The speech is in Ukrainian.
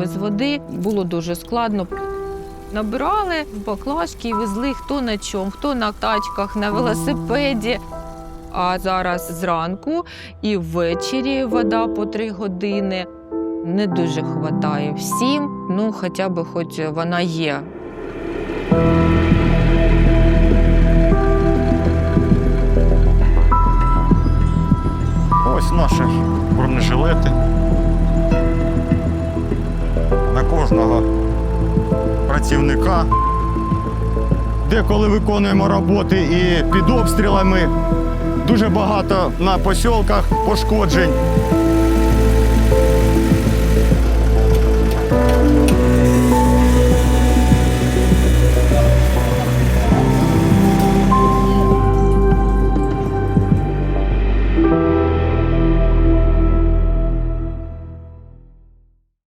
без води. Було дуже складно. Набирали в баклажки і везли хто на чому, хто на тачках, на велосипеді. А зараз зранку і ввечері вода по три години. Не дуже вистачає всім, ну хоча б хоч вона є. Ось наші бронежилети. Кожного працівника. Деколи виконуємо роботи і під обстрілами. Дуже багато на посілках пошкоджень.